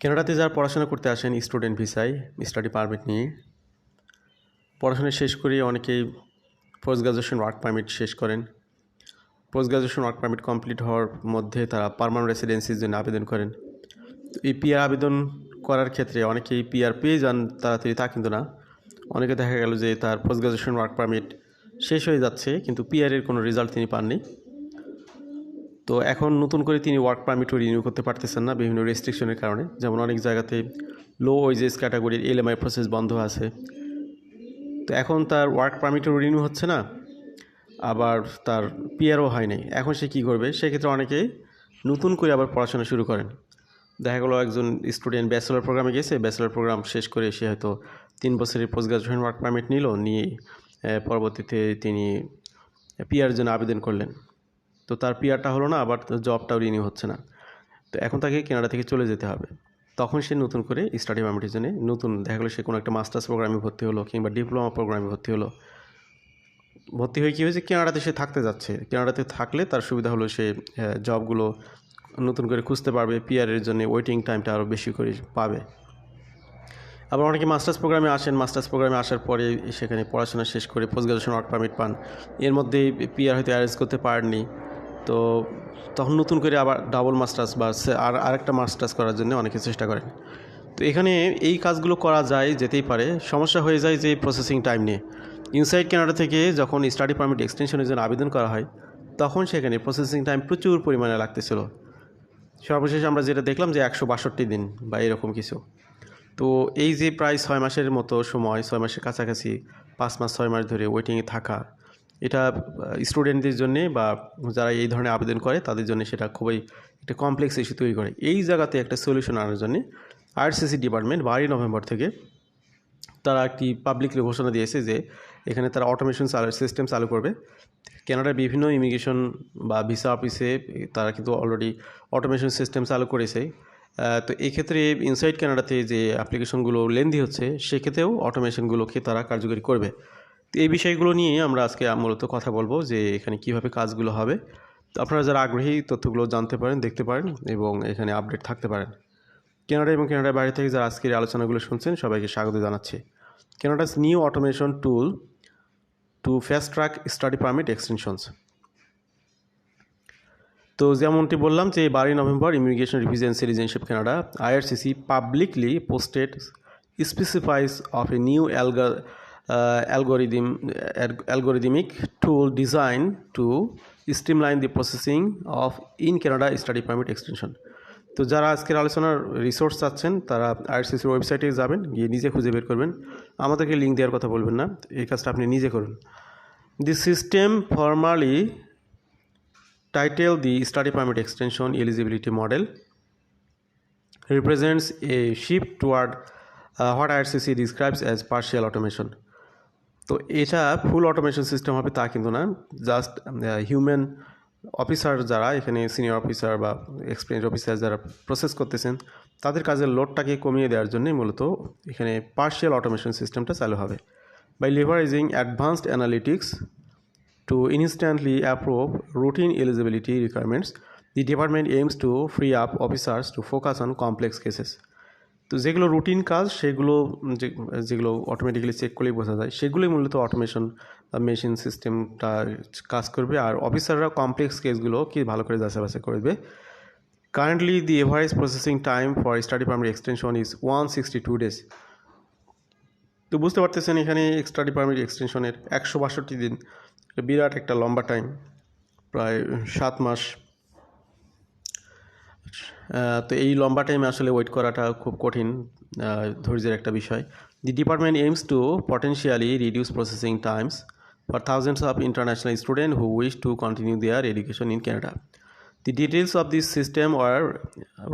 কানাডাতে যারা পড়াশোনা করতে আসেন স্টুডেন্ট ভিসায়, স্টাডি পারমিট নিয়ে, পড়াশোনা শেষ করে অনেকেই পোস্ট গ্রাজুয়েশন ওয়ার্ক পারমিট শেষ করেন। Post graduation work permit complete হওয়ার মধ্যে তারা পারমানেন্ট রেসিডেন্সির জন্য আবেদন করেন। তো এই পিআর আবেদন করার ক্ষেত্রে অনেকেই পিআর পেয়ে যান তাড়াতাড়ি, তা কিন্তু না। অনেকে দেখা গেল যে তার পোস্ট গ্রাজুয়েশন ওয়ার্ক পারমিট শেষ হয়ে যাচ্ছে, কিন্তু পিআরের কোনো রেজাল্ট তিনি পাননি। তো এখন নতুন করে তিনি ওয়ার্ক পারমিটও রিনিউ করতে পারতেছেন না বিভিন্ন রেস্ট্রিকশনের কারণে। যেমন অনেক জায়গাতে লো ওয়েজেস ক্যাটাগরির এলএমআই প্রসেস বন্ধ আছে। তো এখন তার ওয়ার্ক পারমিটও রিনিউ হচ্ছে না, আবার তার পিআরও হয় নাই এখন সে কী করবে? সেক্ষেত্রে অনেকেই নতুন করে আবার পড়াশোনা শুরু করেন। দেখা গেলো একজন স্টুডেন্ট ব্যাচেলার প্রোগ্রামে গেছে ব্যাচেলার প্রোগ্রাম শেষ করে সে হয়তো তিন বছরের পোস্ট গ্রাজুয়েশন ওয়ার্ক পারমিট নিল, নিয়ে পরবর্তীতে তিনি পিআর জন্য আবেদন করলেন। তো তার পিয়ারটা হলো না আবার জবটাও রিনিউ হচ্ছে না। তো এখন তাকে কেনাডা থেকে চলে যেতে হবে। তখন সে নতুন করে স্টাডি পারমিটের জন্য নতুন, দেখা গেলো সে কোনো একটা মাস্টার্স প্রোগ্রামে ভর্তি হলো কিংবা ডিপ্লোমা প্রোগ্রামে ভর্তি হলো। ভর্তি হয়ে কী হয়েছে? কেনাডাতে সে থাকতে যাচ্ছে। কেনাডাতে থাকলে তার সুবিধা হলো সে জবগুলো নতুন করে খুঁজতে পারবে, পিয়ারের জন্য ওয়েটিং টাইমটা আরও বেশি করে পাবে। আবার অনেকে মাস্টার্স প্রোগ্রামে আসেন। মাস্টার্স প্রোগ্রামে আসার পরে সেখানে পড়াশোনা শেষ করে পোস্ট গ্রাজুয়েশন ওয়ার্ক পারমিট পান। এর মধ্যেই পিআর হয়তো অ্যারেঞ্জ করতে পারেননি। তো তখন নতুন করে আবার ডাবল মাস্টার্স বা আর আরেকটা মাস্টার্স করার জন্য অনেকে চেষ্টা করেন। তো এখানে এই কাজগুলো করা যায় যেতেই পারে। সমস্যা হয়ে যায় যে প্রসেসিং টাইম নিয়ে। ইনসাইড কানাডা থেকে যখন স্টাডি পারমিট এক্সটেনশনের জন্য আবেদন করা হয়, তখন সেখানে প্রসেসিং টাইম প্রচুর পরিমাণে লাগতেছিল। সর্বশেষ আমরা যেটা দেখলাম যে একশো বাষট্টি দিন বা এরকম কিছু। তো এই যে প্রায় ছয় মাসের মতো সময়, ছয় মাসের কাছাকাছি, পাঁচ মাস, ছয় মাস ধরে ওয়েটিংয়ে থাকা এটা স্টুডেন্টদের জন্যে বা যারা এই ধরনের আবেদন করে, তাদের জন্য সেটা খুবই একটা কমপ্লেক্স ইস্যু তৈরি করে। এই জায়গাতে একটা সলিউশন আনার জন্য আরসিসি ডিপার্টমেন্ট বারোই নভেম্বর থেকে তারা একটি পাবলিকলি ঘোষণা দিয়েছে যে, এখানে তারা অটোমেশন সিস্টেম চালু করবে। কানাডার বিভিন্ন ইমিগ্রেশন বা ভিসা অফিসে তারা কিন্তু অলরেডি অটোমেশন সিস্টেম চালু করেছে। তো এক্ষেত্রে ইনসাইড কানাডাতে যে অ্যাপ্লিকেশনগুলো লেন্দি হচ্ছে, সেক্ষেত্রেও অটোমেশনগুলোকে তারা কার্যকরী করবে। এই বিষয়গুলো নিয়ে আমরা আজকে মূলত কথা বলব যে এখানে কীভাবে কাজগুলো হবে। তো আপনারা যারা আগ্রহী তথ্যগুলো জানতে পারেন, দেখতে পারেন এবং এখানে আপডেট থাকতে পারেন। কানাডা এবং কানাডার বাইরে থেকে যারা আজকের আলোচনাগুলো শুনছেন, সবাইকে স্বাগত জানাচ্ছি। Canada's new automation tool to fast track study permit extensions. তো যেমনটি বললাম যে বারোই November immigration refugees and citizenship Canada, IRCC publicly posted specifics of a new alga algorithm algorithmic tool design to streamline the processing of in Canada study permit extension তো যারা আজকের আলোচনার resource চাচ্ছেন তারা আইআরসিসির ওয়েবসাইটে যাবেন গিয়ে নিজে খুঁজে বের করবেন। আমাদেরকে লিঙ্ক দেওয়ার কথা বলবেন না এই কাজটা আপনি নিজে করুন। The system formally title the study permit extension eligibility model represents a shift toward uh, what IRCC describes as partial automation. তো এটা ফুল অটোমেশন সিস্টেম হবে তা কিন্তু না জাস্ট হিউম্যান অফিসার যারা এখানে সিনিয়র অফিসার বা এক্সপিরিয়েন্স অফিসার যারা প্রসেস করতেছেন তাদের কাজের লোডটাকে কমিয়ে দেওয়ার জন্যই মূলত এখানে পার্শিয়াল অটোমেশন সিস্টেমটা চালু হবে by leveraging advanced analytics to instantly approve routine eligibility requirements, the department aims to free up officers to focus on complex cases. তো যেগুলো রুটিন কাজ, সেগুলো যেগুলো অটোমেটিক্যালি চেক করলেই বোঝা যায়। সেগুলোই মূলত অটোমেশন মেশিন সিস্টেমটা কাজ করবে। আর অফিসাররা কমপ্লেক্স কেসগুলো কি ভালো করে যাচাই বাছাই করবে। Currently the average processing time for study permit extension is one sixty two days তো বুঝতে পারতেছেন এখানে স্টাডি পারমিট এক্সটেনশনের একশো বাষট্টি দিন। বিরাট একটা লম্বা টাইম প্রায় সাত মাস তো এই লম্বা টাইমে আসলে ওয়েট করাটা খুব কঠিন ধৈর্যের একটা বিষয়। The department aims to potentially reduce processing times for thousands of international student who wish to continue their education in Canada the details of this system are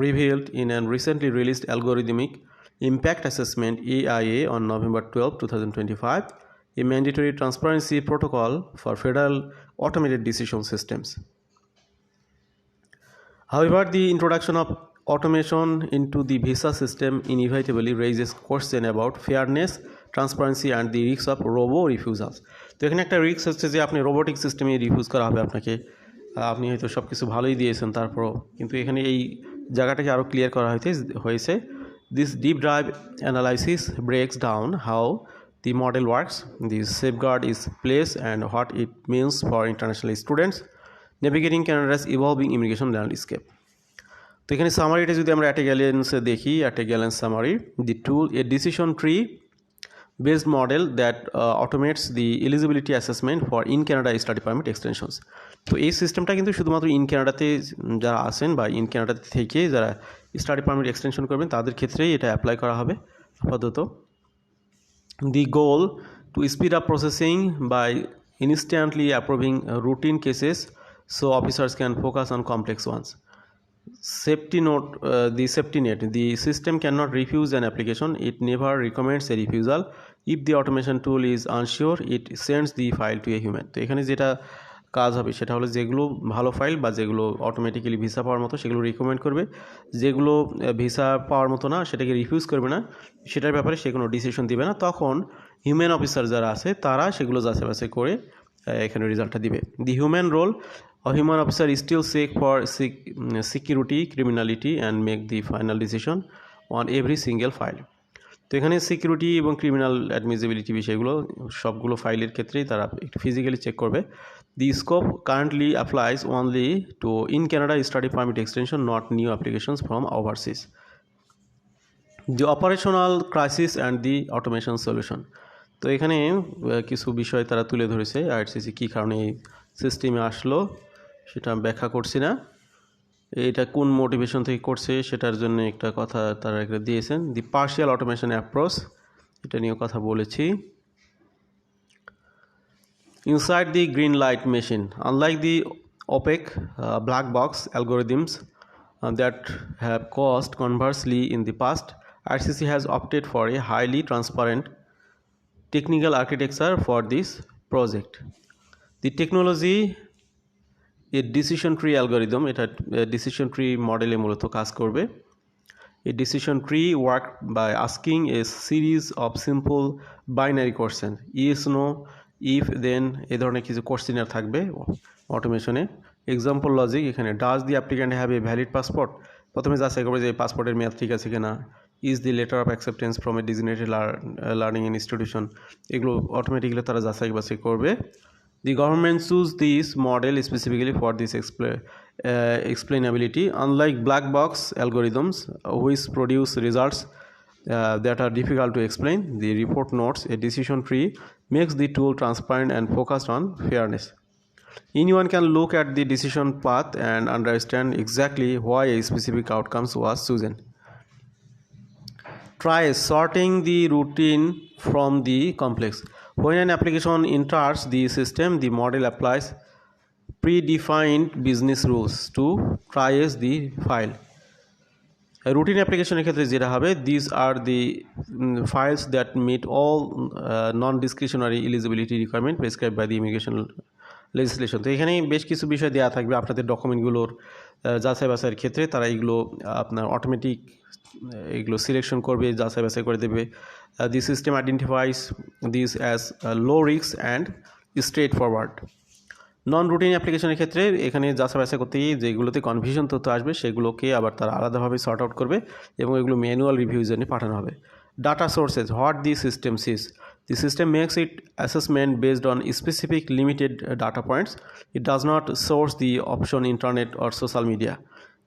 revealed in and recently released algorithmic impact assessment AIA on November twelve two thousand twenty five a mandatory transparency protocol for federal automated decision systems However, the introduction of automation into the visa system inevitably raises question about fairness, transparency, and the risks of robo refusals. তো এখানে একটা risk হচ্ছে যে আপনি robotic সিস্টেমে refuse করা হবে আপনাকে আপনি হয়তো সব কিছু ভালোই দিয়েছেন তারপরও কিন্তু এখানে এই জায়গাটাকে আরও ক্লিয়ার করা হয়েছে হয়েছে This deep dive analysis breaks down how the model works, the safeguard is placed, and what it means for international students navigating Canada's evolving immigration landscape. তো এখানে সামারিটা যদি আমরা অ্যাট গ্যালেন্সে দেখি at glance summary the tool a decision tree based model that automates the eligibility assessment for in Canada study permit extensions তো এই সিস্টেমটা কিন্তু শুধুমাত্র ইন ক্যানাডাতে যারা আসেন বা ইন ক্যানাডাতে থেকে যারা স্টাডি পারমিট এক্সটেনশন করবেন, তাদের ক্ষেত্রেই এটা অ্যাপ্লাই করা হবে আপাতত the goal to speed up processing by instantly approving routine cases so officers can focus on complex ones safety note uh, the safety net the system cannot refuse an application it never recommends a refusal if the automation tool is unsure it sends the file to a human তো এখানে যেটা কাজ হবে সেটা হলো যেগুলো ভালো file বা যেগুলো অটোমেটিক্যালি ভিসা পাওয়ার মতো সেগুলো রিকমেন্ড করবে যেগুলো ভিসা পাওয়ার মতো না সেটাকে রিফিউজ করবে না সেটার ব্যাপারে সে কোনো ডিসিশন দিবে না তখন হিউম্যান অফিসার যারা আছে তারা সেগুলো যাচাই বাছাই করে এখানে রেজাল্টটা দিবে the human role A human officer is still seek for sec- security, criminality and make the final decision on every single file. তো এখানে সিকিউরিটি এবং ক্রিমিনাল অ্যাডমিজিবিলিটি বিষয়গুলো সবগুলো ফাইলের ক্ষেত্রেই তারা একটু ফিজিক্যালি চেক করবে। The scope currently applies only to in Canada study permit extension not new applications from overseas the operational crisis and the automation solution তো এখানে কিছু বিষয় তারা তুলে ধরেছে। আইআরসিসি কী কারণে এই সিস্টেমে আসলো সেটা আমি ব্যাখ্যা করছি না। এটা কোন মোটিভেশন থেকে করছে সেটার জন্য একটা কথা তারা একটা দিয়েছেন। দি পার্শিয়াল অটোমেশন অ্যাপ্রোচ এটা নিয়েও কথা বলেছি। Inside the green light machine unlike the opaque black box algorithms that have cost conversely in the past IRCC has opted for a highly transparent technical architecture for this project. The technology a decision tree algorithm এটা decision tree মডেলে মূলত কাজ করবে। এই decision tree work by asking a series of simple binary question yes no if then এ ধরনের কিছু questionnaire থাকবে অটোমেশনে এক্সাম্পল লজিক এখানে does the applicant have a valid passport প্রথমে যাচাই করবে যে পাসপোর্টের মেয়াদ ঠিক আছে কিনা। Is the letter of acceptance from a designated learning institution এগুলো অটোমেটিকলি তারা যাচাই বাছাই করবে। The government choose this model specifically for this expla- uh, explainability. Unlike black box algorithms, which produce results uh, that are difficult to explain, the report notes a decision tree makes the tool transparent and focused on fairness. Anyone can look at the decision path and understand exactly why a specific outcome was chosen. Try sorting the routine from the complex When an application enters the system, the model applies predefined business rules to trace the file. Routine অ্যাপ্লিকেশনের ক্ষেত্রে যেটা হবে this are the files that meet all non discretionary eligibility requirement prescribe by the immigration legislation তো এখানে বেশ কিছু বিষয় দেওয়া থাকবে আপনাদের ডকুমেন্টগুলোর যাচাই বাছাইয়ের ক্ষেত্রে। তারা এগুলো, আপনার অটোমেটিক এগুলো সিলেকশন করবে, যাচাই বাছাই করে দেবে। The system identifies this as low রিক্স and straightforward non routine অ্যাপ্লিকেশনের ক্ষেত্রে এখানে যাচাই বাছাই করতে গিয়ে যেগুলোতে কনফিউশন তথ্য আসবে, সেগুলোকে আবার তারা আলাদাভাবে সর্ট আউট করবে এবং এগুলো ম্যানুয়াল রিভিউর জন্য পাঠানো হবে। Data sources what the system cis the system makes it assessment based on specific limited data points it does not source the open internet or social media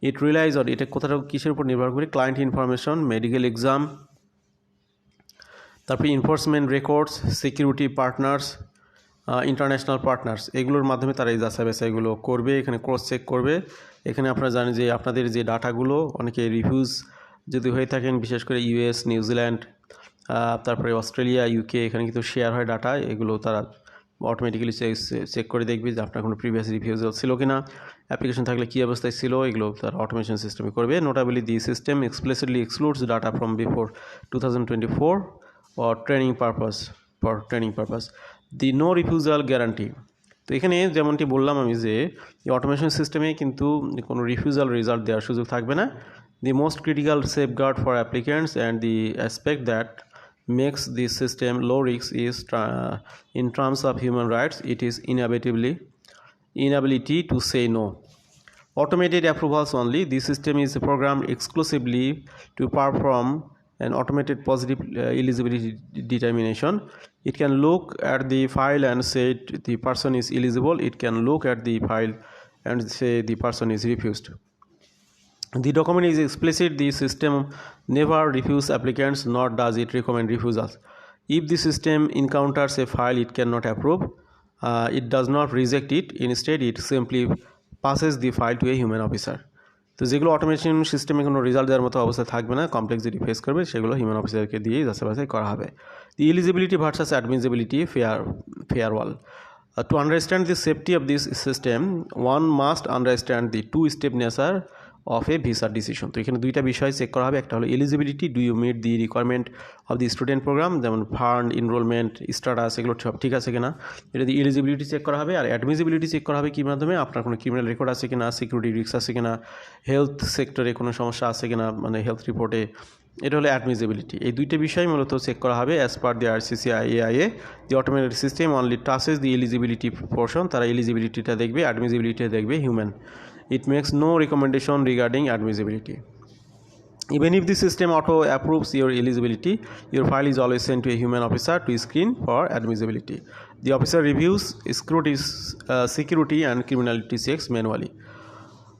it relies on এটা কোথাও কিসের উপর নির্ভর করে client information medical exam তারপরে enforcement records security partners international partners এগুলোর মাধ্যমে তারা এই যাচাই বাছাইগুলো করবে, এখানে ক্রস চেক করবে। এখানে আপনারা জানেন যে আপনাদের যে ডাটাগুলো অনেকে রিভিউজ যদি হয়ে থাকেন, বিশেষ করে ইউএস নিউজিল্যান্ড তারপরে অস্ট্রেলিয়া, ইউকে, এখানে কিন্তু শেয়ার হয় ডাটা, এগুলো তারা অটোমেটিক্যালি চেক করে দেখবে যে আপনার কোনো প্রিভিয়াস রিভিউজ ছিল কি না অ্যাপ্লিকেশন থাকলে কী অবস্থায় ছিল, এগুলো তার অটোমেশন সিস্টেমে করবে। Notably the system explicitly excludes data from before two thousand twenty four or training purpose, for training purpose. The no refusal guarantee তো এখানে যেমনটি বললাম আমি যে অটোমেশন সিস্টেমে কিন্তু কোনো রিফিউজাল রেজাল্ট দেওয়ার সুযোগ থাকবে না। The most critical safeguard for applicants and the aspect that makes the system low risk is in terms of human rights it is inevitably inability to say no. Automated approvals only. This system is programmed exclusively to perform an automated positive uh, eligibility determination. It can look at the file and say the person is eligible. It can look at the file and say the person is refused. The document is explicit. The system never refuses applicants, nor does it recommend refusals. If the system encounters a file it cannot approve, uh, it does not reject it. Instead, it simply passes the file to a human officer. তো যেগুলো automation সিস্টেমে কোনো result দেওয়ার মতো অবস্থা থাকবে না complex যেটি ফেস করবে সেগুলো হিউম্যান অফিসারকে দিয়েই যাচাই বাছাই করা হবে the eligibility versus admissibility fire firewall to understand the safety of this system one must understand the two step nature of a visa decision তো এখানে দুইটা বিষয় চেক করা হবে। একটা হলো eligibility do you meet the requirement of the student program যেমন fund enrollment status এগুলো সব ঠিক আছে কিনা? এটা দিয়ে এলিজিবিলিটি চেক করা হবে। আর অ্যাডমিজিবিলিটি চেক করা হবে কী মাধ্যমে? আপনার কোনো ক্রিমিনাল রেকর্ড আছে কিনা? সিকিউরিটি রিস্ক আছে কিনা? হেলথ সেক্টরে কোনো সমস্যা আছে কিনা? মানে হেলথ রিপোর্টে এটা হলো অ্যাডমিজিবিলিটি এই দুইটা বিষয় মূলত চেক করা হবে as per the IRCC AIA the automated system only touches the eligibility portion তারা এলিজিবিলিটিটা দেখবে অ্যাডমিজিবিলিটিটা দেখবে human it makes no recommendation regarding admissibility. Even if the system auto approves your eligibility, your file is always sent to a human officer to screen for admissibility. The officer reviews uh, security and criminality checks manually.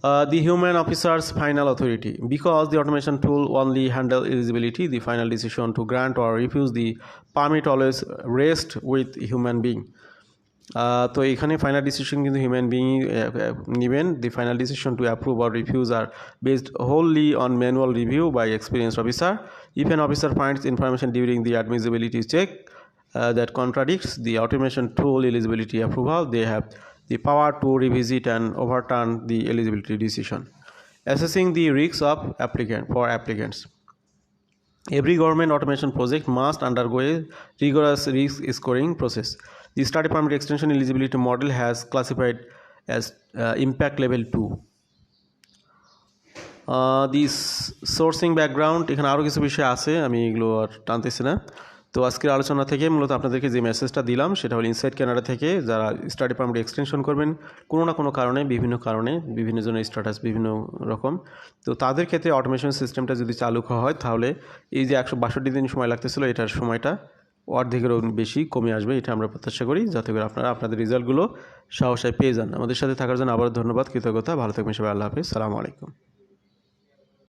Uh, the human officer's final authority because the automation tool only handle eligibility the final decision to grant or refuse the permit always rests with human being তো এখানে final decision কিন্তু human being নেবেন। The final decision to approve or refuse are based wholly on manual review by experience officer if an officer finds information during the admissibility check that contradicts the automation tool eligibility approval they have the power to revisit and overturn the eligibility decision assessing the risk of applicant for applicants Every government automation project must undergo a rigorous risk scoring process. The study permit extension eligibility model has classified as uh, impact level 2. This sourcing background এখানে আরও কিছু বিষয় আছে আমি এগুলো আর টানতেছি না তো আজকের আলোচনা থেকে মূলত আপনাদেরকে যে মেসেজটা দিলাম সেটা হলো ইনসাইড ক্যানাডা থেকে যারা স্টাডি পারমিট এক্সটেনশন করবেন কোনো না কোনো কারণে বিভিন্ন কারণে বিভিন্ন জনের স্ট্যাটাস বিভিন্ন রকম তো তাদের ক্ষেত্রে অটোমেশন সিস্টেমটা যদি চালু হয় তাহলে এই যে একশো বাষট্টি দিন সময় লাগতেছিল এটার সময়টা অর্ধেকেরও বেশি কমে আসবে, এটা আমরা প্রত্যাশা করি। যাতে করে আপনারা আপনাদের রেজাল্টগুলো সহসায় পেয়ে যান। আমাদের সাথে থাকার জন্য আবার ধন্যবাদ, কৃতজ্ঞতা। ভালো থাকবেন সবাই, আল্লাহ হাফিজ। সালামু আলাইকুম।